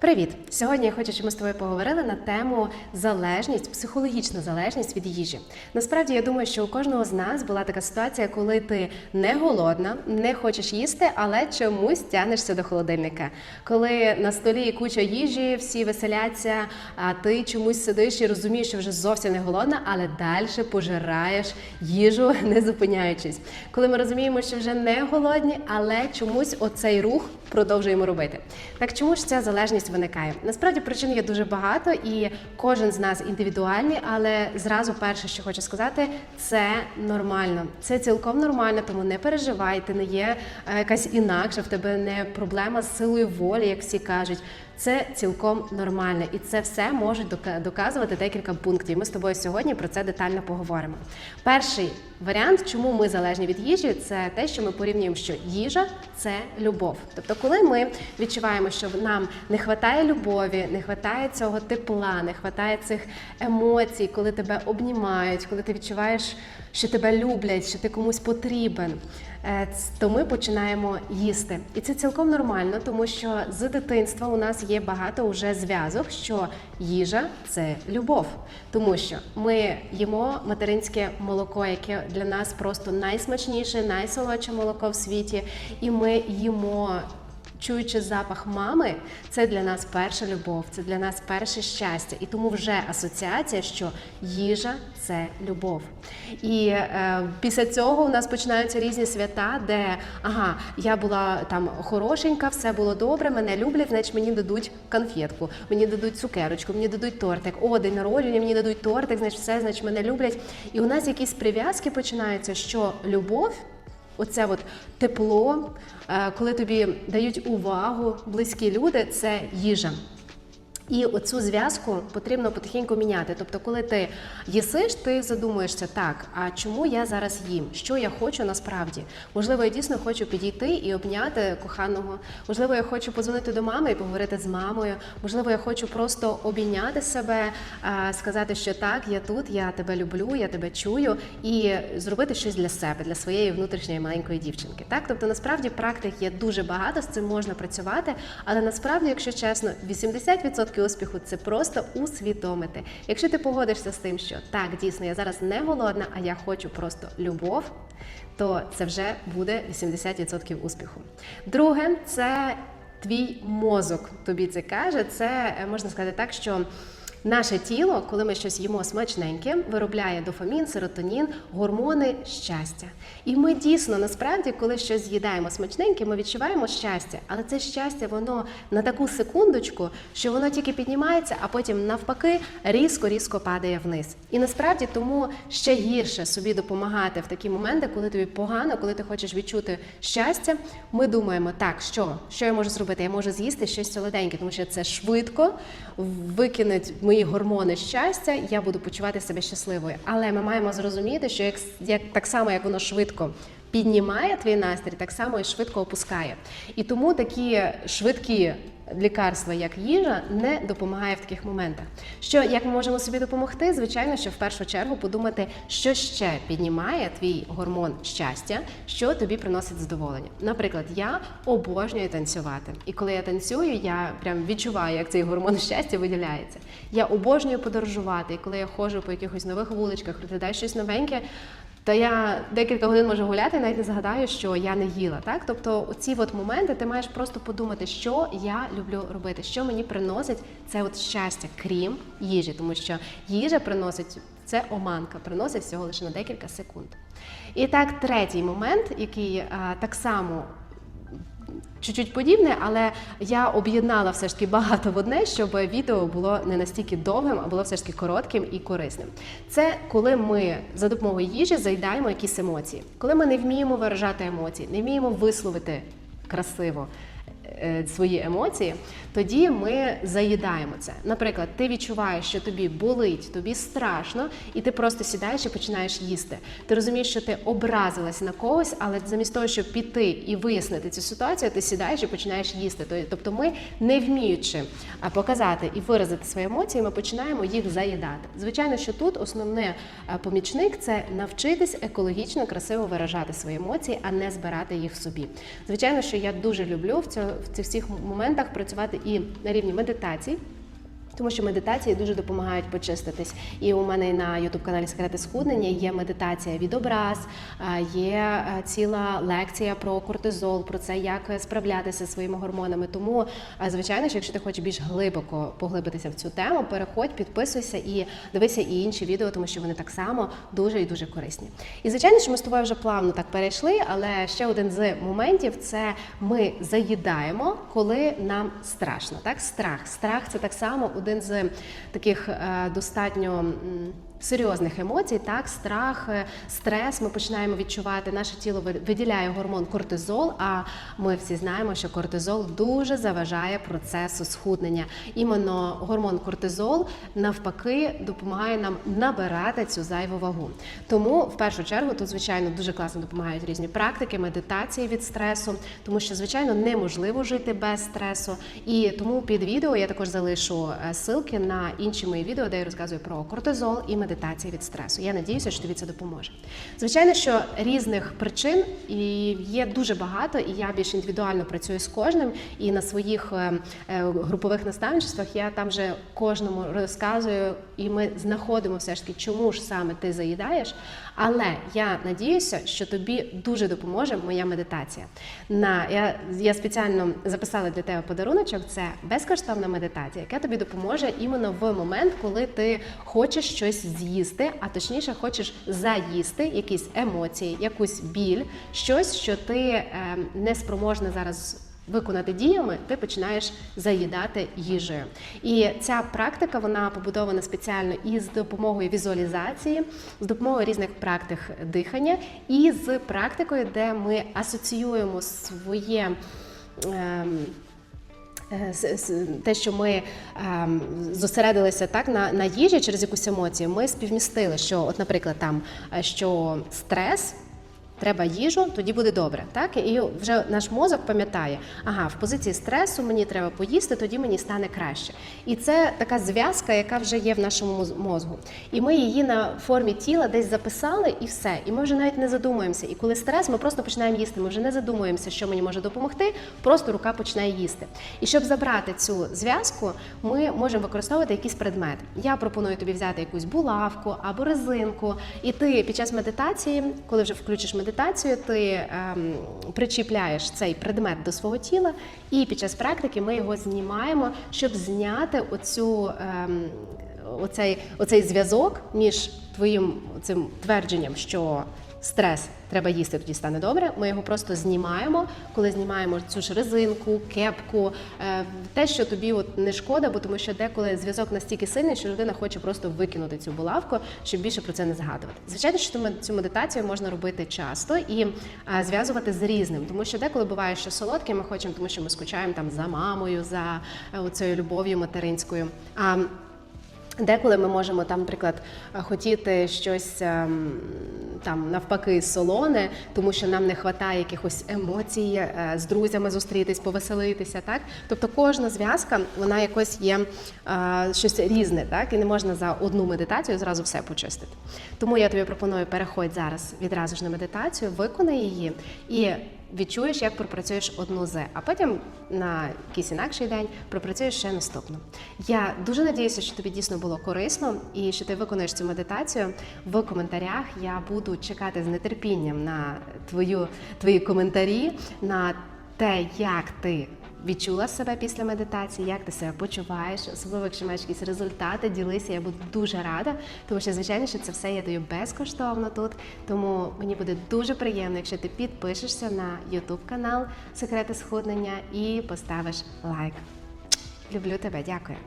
Привіт! Сьогодні я хочу, щоб ми з тобою поговорили на тему залежність, психологічна залежність від їжі. Насправді я думаю, що у кожного з нас була така ситуація, коли ти не голодна, не хочеш їсти, але чомусь тягнешся до холодильника. Коли на столі куча їжі, всі веселяться, а ти чомусь сидиш і розумієш, що вже зовсім не голодна, але далі пожираєш їжу, не зупиняючись. Коли ми розуміємо, що вже не голодні, але чомусь оцей рух продовжуємо робити. Так чому ж ця залежність виникає? Насправді причин є дуже багато, і кожен з нас індивідуальний, але зразу перше, що хочу сказати, це нормально. Це цілком нормально, тому не переживай, ти не є е, якась інакша, в тебе не проблема з силою волі, як всі кажуть. Це цілком нормально, і це все можуть дока- доказувати декілька пунктів. Ми з тобою сьогодні про це детально поговоримо. Перший варіант, чому ми залежні від їжі, це те, що ми порівнюємо, що їжа це любов. Тобто, коли ми відчуваємо, що нам не вистачає любові, не вистачає цього тепла, не вистачає цих емоцій, коли тебе обнімають, коли ти відчуваєш, що тебе люблять, що ти комусь потрібен. Е, То ми починаємо їсти, і це цілком нормально, тому що з дитинства у нас є багато уже зв'язок, що їжа це любов, тому що ми їмо материнське молоко, яке для нас просто найсмачніше, найсолодше молоко в світі, і ми їмо. Чуючи запах мами, це для нас перша любов, це для нас перше щастя. І тому вже асоціація, що їжа це любов. І е, після цього у нас починаються різні свята, де ага, я була там хорошенька, все було добре, мене люблять, значить мені дадуть конфетку, мені дадуть цукерочку, мені дадуть тортик. О, день народження, мені дадуть тортик, значить все, значить мене люблять. І у нас якісь прив'язки починаються, що любов. Оце от тепло, е, коли тобі дають увагу близькі люди, це їжа. І оцю зв'язку потрібно потихеньку міняти. Тобто, коли ти їсиш, ти задумуєшся, так, а чому я зараз їм? Що я хочу насправді? Можливо, я дійсно хочу підійти і обняти коханого. Можливо, я хочу подзвонити до мами і поговорити з мамою. Можливо, я хочу просто обійняти себе, сказати, що так, я тут, я тебе люблю, я тебе чую, і зробити щось для себе, для своєї внутрішньої маленької дівчинки. Так, тобто, насправді практик є дуже багато, з цим можна працювати, але насправді, якщо чесно, 80% успіху це просто усвідомити. Якщо ти погодишся з тим, що так, дійсно, я зараз не голодна, а я хочу просто любов, то це вже буде 80% успіху. Друге, це твій мозок тобі це каже. Це е, можна сказати так, що. Наше тіло, коли ми щось їмо смачненьке, виробляє дофамін, серотонін, гормони щастя. І ми дійсно насправді, коли щось з'їдаємо смачненьке, ми відчуваємо щастя. Але це щастя, воно на таку секундочку, що воно тільки піднімається, а потім навпаки різко-різко падає вниз. І насправді тому ще гірше собі допомагати в такі моменти, коли тобі погано, коли ти хочеш відчути щастя. Ми думаємо, так, що, що я можу зробити? Я можу з'їсти щось солоденьке, тому що це швидко викинуть мої гормони щастя, я буду почувати себе щасливою. Але ми маємо зрозуміти, що як, як так само, як воно швидко піднімає твій настрій, так само і швидко опускає. І тому такі швидкі лікарства, як їжа, не допомагає в таких моментах. Що як ми можемо собі допомогти? Звичайно, що в першу чергу подумати, що ще піднімає твій гормон щастя, що тобі приносить задоволення. Наприклад, я обожнюю танцювати, і коли я танцюю, я прям відчуваю, як цей гормон щастя виділяється. Я обожнюю подорожувати, і коли я ходжу по якихось нових вуличках, розглядаю щось новеньке. То я декілька годин можу гуляти, навіть не згадаю, що я не їла. Так, тобто, оці от моменти ти маєш просто подумати, що я люблю робити, що мені приносить це от щастя, крім їжі, тому що їжа приносить це оманка, приносить всього лише на декілька секунд. І так, третій момент, який а, так само чуть-чуть подібне, але я об'єднала все ж таки багато в одне, щоб відео було не настільки довгим, а було все ж таки коротким і корисним. Це коли ми за допомогою їжі заїдаємо якісь емоції, коли ми не вміємо виражати емоції, не вміємо висловити красиво. Е, Свої емоції, тоді ми заїдаємо це. Наприклад, ти відчуваєш, що тобі болить, тобі страшно, і ти просто сідаєш і починаєш їсти. Ти розумієш, що ти образилась на когось, але замість того, щоб піти і вияснити цю ситуацію, ти сідаєш і починаєш їсти. То- Тобто, ми, не вміючи показати і виразити свої емоції, ми починаємо їх заїдати. Звичайно, що тут основний помічник це навчитись екологічно красиво виражати свої емоції, а не збирати їх в собі. Звичайно, що я дуже люблю в цьому в цих всіх моментах працювати і на рівні медитацій. Тому що медитації дуже допомагають почиститись. І у мене на youtube каналі Секрети схуднення є медитація від образ, є ціла лекція про кортизол, про це, як справлятися зі своїми гормонами. Тому, звичайно, що якщо ти хочеш більш глибоко поглибитися в цю тему, переходь, підписуйся і дивися і інші відео, тому що вони так само дуже і дуже корисні. І звичайно, що ми з тобою вже плавно так перейшли, але ще один з моментів це ми заїдаємо, коли нам страшно. Так, страх. Страх це так само один з таких е, достатньо. Серйозних емоцій, так, страх, е, стрес. Ми починаємо відчувати. Наше тіло виділяє гормон кортизол. А ми всі знаємо, що кортизол дуже заважає процесу схуднення. Іменно гормон кортизол навпаки допомагає нам набирати цю зайву вагу. Тому в першу чергу тут, звичайно, дуже класно допомагають різні практики, медитації від стресу, тому що, звичайно, неможливо жити без стресу. І тому під відео я також залишу е, ссылки на інші мої відео, де я розказую про кортизол і медитації від стресу. Я надіюся, що тобі це допоможе. Звичайно, що різних причин є дуже багато, і я більш індивідуально працюю з кожним. І на своїх е, е, групових наставничествах я там вже кожному розказую, і ми знаходимо все ж таки, чому ж саме ти заїдаєш. Але я надіюся, що тобі дуже допоможе моя медитація. На я, я спеціально записала для тебе подаруночок. Це безкоштовна медитація, яка тобі допоможе іменно в момент, коли ти хочеш щось а точніше хочеш заїсти якісь емоції, якусь біль, щось, що ти е, не спроможна зараз. Виконати діями, ти починаєш заїдати їжею. І ця практика вона побудована спеціально і з допомогою візуалізації, з допомогою різних практик дихання, і з практикою, де ми асоціюємо своє. ем, Е, те, що ми ем, зосередилися так на, на їжі через якусь емоцію, ми співмістили, що, от, наприклад, там е, що стрес. Треба їжу, тоді буде добре. Так і вже наш мозок пам'ятає, ага, в позиції стресу мені треба поїсти, тоді мені стане краще. І це така зв'язка, яка вже є в нашому моз- мозку. І ми її на формі тіла десь записали, і все. І ми вже навіть не задумуємося. І коли стрес, ми просто починаємо їсти. Ми вже не задумуємося, що мені може допомогти. Просто рука починає їсти. І щоб забрати цю зв'язку, ми можемо використовувати якийсь предмет. Я пропоную тобі взяти якусь булавку або резинку, і ти під час медитації, коли вже включиш медитацію, ти ем, причіпляєш цей предмет до свого тіла, і під час практики ми його знімаємо, щоб зняти оцю. Ем, Оцей, оцей зв'язок між твоїм цим твердженням, що стрес треба їсти, тоді стане добре. Ми його просто знімаємо, коли знімаємо цю ж резинку, кепку, е, те, що тобі от не шкода, бо тому що деколи зв'язок настільки сильний, що людина хоче просто викинути цю булавку, щоб більше про це не згадувати. Звичайно, що цю медитацію можна робити часто і е, зв'язувати з різним, тому що деколи буває, що солодке ми хочемо, тому що ми скучаємо там за мамою, за е, оцею любов'ю материнською. Деколи ми можемо там, наприклад, хотіти щось ем, там навпаки солоне, тому що нам не вистачає якихось емоцій е, з друзями зустрітись, повеселитися. Так, тобто кожна зв'язка вона якось є е, щось різне, так і не можна за одну медитацію зразу все почистити. Тому я тобі пропоную переходь зараз відразу ж на медитацію, виконай її і відчуєш, як пропрацюєш одну з, а потім на якийсь інакший день пропрацюєш ще наступну. Я дуже надіюся, що тобі дійсно було корисно і що ти виконуєш цю медитацію. В коментарях я буду чекати з нетерпінням на твою, твої коментарі, на те, як ти. Відчула себе після медитації, як ти себе почуваєш, особливо якщо маєш якісь результати, ділися. Я буду дуже рада, тому що звичайно, що це все я даю безкоштовно тут. Тому мені буде дуже приємно, якщо ти підпишешся на YouTube канал Секрети схуднення і поставиш лайк. Люблю тебе, дякую.